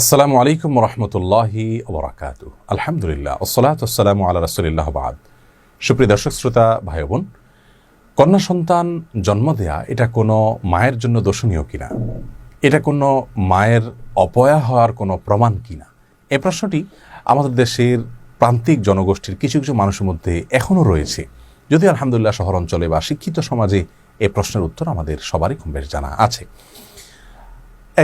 আসসালামু আলাইকুম রহমতুল্লাহি ওবরাকাত আলহামদুলিল্লাহ ওসলাত আসসালামু আল্লাহ রসুলিল্লাহ বাদ সুপ্রিয় দর্শক, শ্রোতা, ভাই বোন, কন্যা সন্তান জন্ম দেয়া এটা কোনো মায়ের জন্য দোষণীয় কিনা? এটা কোনো মায়ের অপয়া হওয়ার কোনো প্রমাণ কিনা? এ প্রশ্নটি আমাদের দেশের প্রান্তিক জনগোষ্ঠীর কিছু কিছু মানুষের মধ্যে এখনও রয়েছে। যদি আলহামদুলিল্লাহ শহর অঞ্চলে বা শিক্ষিত সমাজে এ প্রশ্নের উত্তর আমাদের সবারই কম বেশ জানা আছে।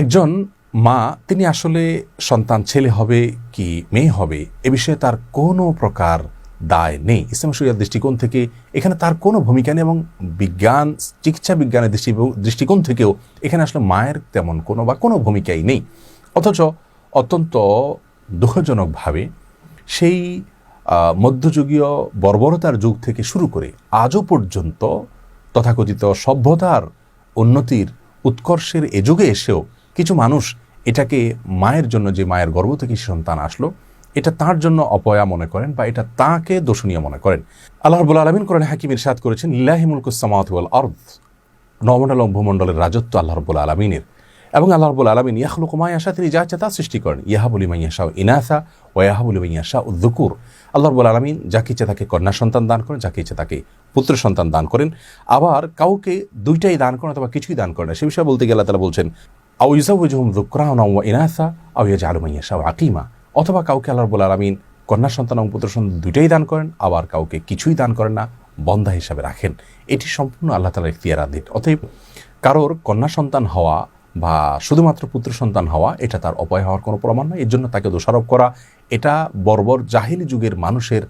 একজন মা, তিনি আসলে সন্তান, ছেলে হবে কি মেয়ে হবে, এ বিষয়ে তার কোনো প্রকার দায় নেই। ইসলাম শরিয়ার দৃষ্টিকোণ থেকে এখানে তার কোনো ভূমিকা নেই এবং বিজ্ঞান, চিকিৎসা বিজ্ঞানের দৃষ্টি, দৃষ্টিকোণ থেকেও এখানে আসলে মায়ের তেমন কোনো বা কোনো ভূমিকাই নেই। অথচ অত্যন্ত দুঃখজনকভাবে সেই মধ্যযুগীয় বর্বরতার যুগ থেকে শুরু করে আজও পর্যন্ত তথাকথিত সভ্যতার উন্নতির উৎকর্ষের এ যুগে এসেও কিছু মানুষ এটাকে মায়ের জন্য যে মায়ের গর্ভ থেকে সন্তান আসলো, এটা তার জন্য অপয়া মনে করেন বা এটা তাকে দোষণীয় মনে করেন। আল্লাহ রবুল আলমিন করেন হাকিম ইরশাদ করেছেন ইল্লাহিমুলকুসামাত ওয়াল আর্দ। নবমণ্ডল ভূমণ্ডলের রাজত্ব আল্লাহ রবুল আলমিনের। এবং আল্লাহ রবুল আলমিন ইয়াহলুক মায়াশা তিনি যা ইচ্ছা তা সৃষ্টি করেন। ইয়াহাবুলি মাইয়াশা ইনাসা ও ইয়াহাবুলি মাইয়াশা উদ্দুকুর আল্লাহ রবুল আলমিন যাকে ইচ্ছে তাকে কন্যা সন্তান দান করেন, যাকে ইচ্ছে তাকে পুত্র সন্তান দান করেন। আবার কাউকে দুইটাই দান করেন অথবা কিছুই দান করেন না। সে বিষয়ে বলতে গেলে তারা বলছেন আউ ইজাউজুহুম যুকরান ওয়া ইনাসা আউ ইয়াজআলু মাইয়াশা আকিমা অথবা কাউকে আল্লাহ রবুল আলমিন কন্যা সন্তান এবং পুত্র সন্তান দুইটাই দান করেন, আবার কাউকে কিছুই দান করেন না, বন্ধা হিসাবে রাখেন। এটি সম্পূর্ণ আল্লাহ তালার ইখতিয়ারাধীন অতএব কারোর কন্যা সন্তান হওয়া বা শুধুমাত্র পুত্র সন্তান হওয়া, এটা তার অপয় হওয়ার কোনো প্রমাণ নয় এর জন্য তাকে দোষারোপ করা, এটা বর্বর জাহিলি যুগের মানুষের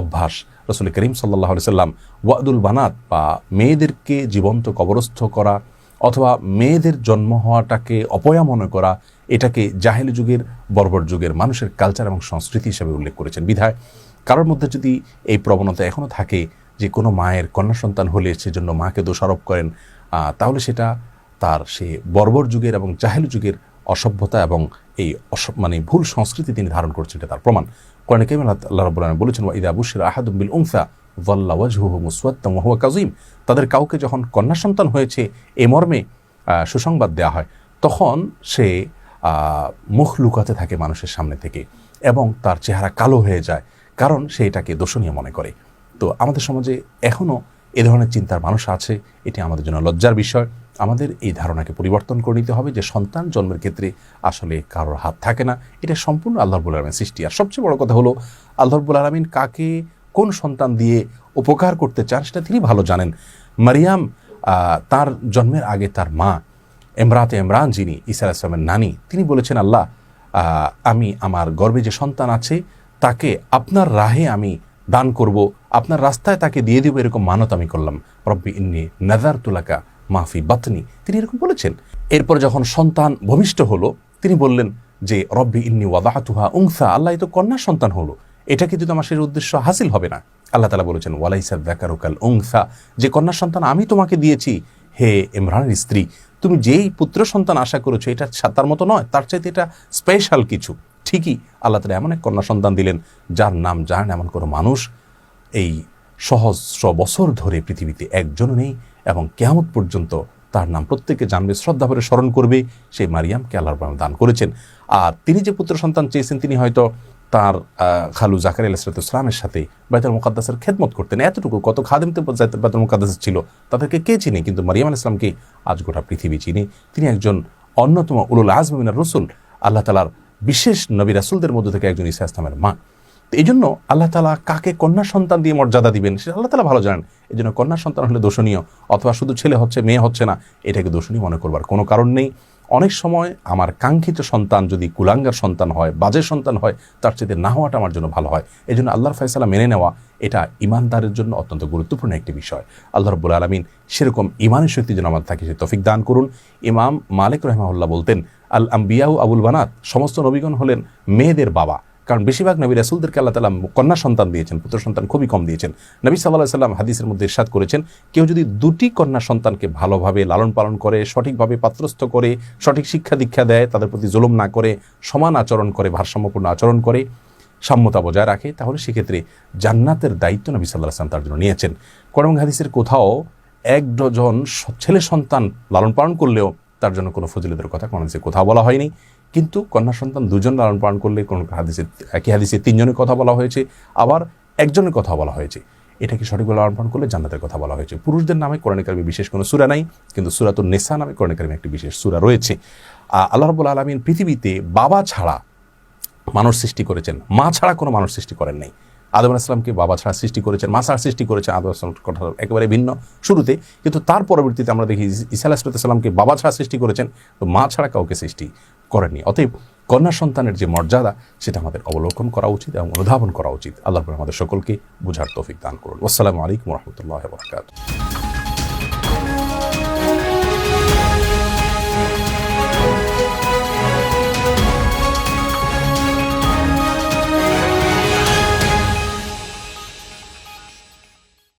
অভ্যাস। রসুল করিম সাল্লাহ সাল্লাম ওয়াদুল বানাত বা মেয়েদেরকে জীবন্ত কবরস্থ করা অথবা মেয়েদের জন্ম হওয়াটাকে অপয়া মনে করা, এটাকে জাহেলি যুগের, বর্বর যুগের মানুষের কালচার এবং সংস্কৃতি হিসেবে উল্লেখ করেছেন বিধায়। কারোর মধ্যে যদি এই প্রবণতা এখনও থাকে যে কোনো মায়ের কন্যা সন্তান হলে সেজন্য মাকে দোষারোপ করেন তাহলে সেটা তার সে বর্বর যুগের এবং জাহেল যুগের অসভ্যতা এবং এই মানে ভুল সংস্কৃতি তিনি ধারণ করছেন, এটা তার প্রমাণ। কোরআন আল্লাহ রাব্বুল আলামিন বলেছেন, ওয়া ইদা বুশিরা উনসা কাযীম। তাদের কাউকে যখন কন্যা সন্তান হয়েছে, এ মর্মে সুসংবাদ দেওয়া হয়। তখন সে মুখ লুকাতে থাকে মানুষের সামনে থেকে এবং তার চেহারা কালো হয়ে যায়, কারণ সে এটাকে দোষণীয় মনে করে। তো আমাদের সমাজে এখনও এ ধরনের চিন্তার মানুষ আছে, এটি আমাদের জন্য লজ্জার বিষয়। আমাদের এই ধারণাকে পরিবর্তন করে নিতে হবে যে সন্তান জন্মের ক্ষেত্রে আসলে কারোর হাত থাকে না। এটা সম্পূর্ণ আল্লাহ রবুল আলমিন সৃষ্টি। আর সবচেয়ে বড় কথা হলো, আল্লাহ রবুল আলমিন কাকে কোন সন্তান দিয়ে উপকার করতে চান সেটা তিনি ভালো জানেন। মারিয়াম তার জন্মের আগে তার মা এমরাতে ইমরান যিনি ইসা ইসলামের নানি, তিনি বলেছেন, আল্লাহ আমি আমার গর্বে যে সন্তান আছে, তাকে আপনার রাহে আমি দান করব, আপনার রাস্তায় তাকে দিয়ে দেবো, এরকম মানত আমি করলাম। রব্বি ইন্নি নাজার তুলাকা মাহফি বাতনি। তিনি এরকম বলেছেন। এরপর যখন সন্তান ভূমিষ্ঠ হলো, তিনি বললেন যে, রব্বি ইন্নি ওয়াদাহাতুহা উংসা আল্লাহ তো কন্যা সন্তান হলো। এটা কিন্তু আমার সেই উদ্দেশ্য হাসিল হবে না, আল্লাহ তালা বলেছেন ওয়ালাইসার দেখারুকাল ওংসা যে কন্যা সন্তান আমি তোমাকে দিয়েছি, হে ইমরানের স্ত্রী, তুমি যেই পুত্র সন্তান আশা করেছ, এটা সা- তার মতো নয়, তার চাইতে এটা স্পেশাল কিছু। ঠিকই আল্লাহ তালা এমন এক কন্যা সন্তান দিলেন, যার নাম জানেন এমন কোনো মানুষ। এই সহস্র বছর ধরে পৃথিবীতে একজনও নেই এবং কেয়ামত পর্যন্ত তার নাম প্রত্যেকে জানবে, শ্রদ্ধা ভরে স্মরণ করবে। সেই মারিয়ামকে আল্লাহ রব্বুল আলামিন দান করেছেন। আর তিনি যে পুত্র সন্তান চেয়েছেন, তিনি হয়তো তার খালু জাকার ইসলামের সাথে বাইতুল মুকাদ্দাসের খেদমত করতেন। এতটুকু কত খাদেম তো বাইতুল মুকাদ্দাস ছিল, তাদেরকে কে চিনে? কিন্তু মারিয়াম ইসলামকে আজ গোটা পৃথিবী চিনি। তিনি একজন অন্যতম উলুল আজমিনার রসুল। আল্লাহ তালার বিশেষ নবী রাসুলদের মধ্যে থেকে একজন ইসা ইসলামের মা। তো এই জন্য আল্লাহ তালা কাকে কন্যা সন্তান দিয়ে মর্যাদা দিবেন, সেটা আল্লাহ তালা ভালো জানেন। এই জন্য কন্যা সন্তান হলে দোষণীয়, অথবা শুধু ছেলে হচ্ছে, মেয়ে হচ্ছে না, এটাকে দোষণীয় মনে করবার কোনো কারণ নেই। অনেক সময় আমার কাঙ্ক্ষিত সন্তান যদি কুলাঙ্গার সন্তান হয়, বাজে সন্তান হয়, তার চেয়ে না হওয়াটা আমার জন্য ভালো হয়। এই জন্য আল্লাহর ফয়সালা মেনে নেওয়া, এটা ইমানদারের জন্য অত্যন্ত গুরুত্বপূর্ণ একটি বিষয়। আল্লাহ রব্বুল আলমিন সেরকম ইমানের শক্তি যেন আমার থাকে, সে তফিক দান করুন। ইমাম মালিক রহমাউল্লাহ বলতেন আল আম্বিয়াউ আবুল বানাত সমস্ত নবীগণ হলেন মেয়েদের বাবা। কারণ বেশিরভাগ নবী রাসুলদেরকে আল্লাহ তালা কন্যা সন্তান দিয়েছেন, পুত্র সন্তান খুবই কম দিয়েছেন। নবী সাল্লাহ সাল্লাম হাদিসের মধ্যে ইরশাদ করেছেন, কেউ যদি দুটি কন্যা সন্তানকে ভালোভাবে লালন পালন করে, সঠিকভাবে পাত্রস্থ করে, সঠিক শিক্ষা দীক্ষা দেয়, তাদের প্রতি জুলুম না করে, সমান আচরণ করে, ভারসাম্যপূর্ণ আচরণ করে, সাম্যতা বজায় রাখে, তাহলে সেক্ষেত্রে জান্নাতের দায়িত্ব নবী সাল্লাহ আসলাম তার জন্য নিয়েছেন। কোরআন হাদিসের কোথাও এক ডজন ছেলে সন্তান লালন পালন করলেও তার জন্য কোনো ফজিলতের কথা কোনো হাদিসে কোথাও বলা হয়নি। কিন্তু কন্যা সন্তান দুজন লালন পালন করলে কোনো হাদিসে, একই হাদিসে তিনজনের কথা বলা হয়েছে, আবার একজনের কথা বলা হয়েছে। এটা কি সঠিকভাবে লালন পালন করলে জান্নাতের কথা বলা হয়েছে। পুরুষদের নামে কোরআন কারিমে বিশেষ কোনো সুরা নাই, কিন্তু সুরাতুল নেসা নামে কোরআন কারিমে একটি বিশেষ সুরা রয়েছে। আল্লাহ রবুল আলমিন পৃথিবীতে বাবা ছাড়া মানুষ সৃষ্টি করেছেন, মা ছাড়া কোনো মানুষ সৃষ্টি করেন নাই। আদম আসলামকে বাবা ছাড়া সৃষ্টি করেছেন, মা ছাড়া সৃষ্টি করেছেন, আদম আসলাম কথা একেবারে ভিন্ন। শুরুতে, কিন্তু তার পরবর্তীতে আমরা দেখি ইসা আলাহিসামকে বাবা ছাড়া সৃষ্টি করেছেন, তো মা ছাড়া কাউকে সৃষ্টি করেনি অতএব কন্যা সন্তানের যে মর্যাদা, সেটা আমাদের অবলোকন করা উচিত এবং অনুধাবন করা উচিত। আল্লাহ আমাদের সকলকে বুঝার তৌফিক দান করুন। আসসালামু আলাইকুম রহমতুল্লাহ বরকাত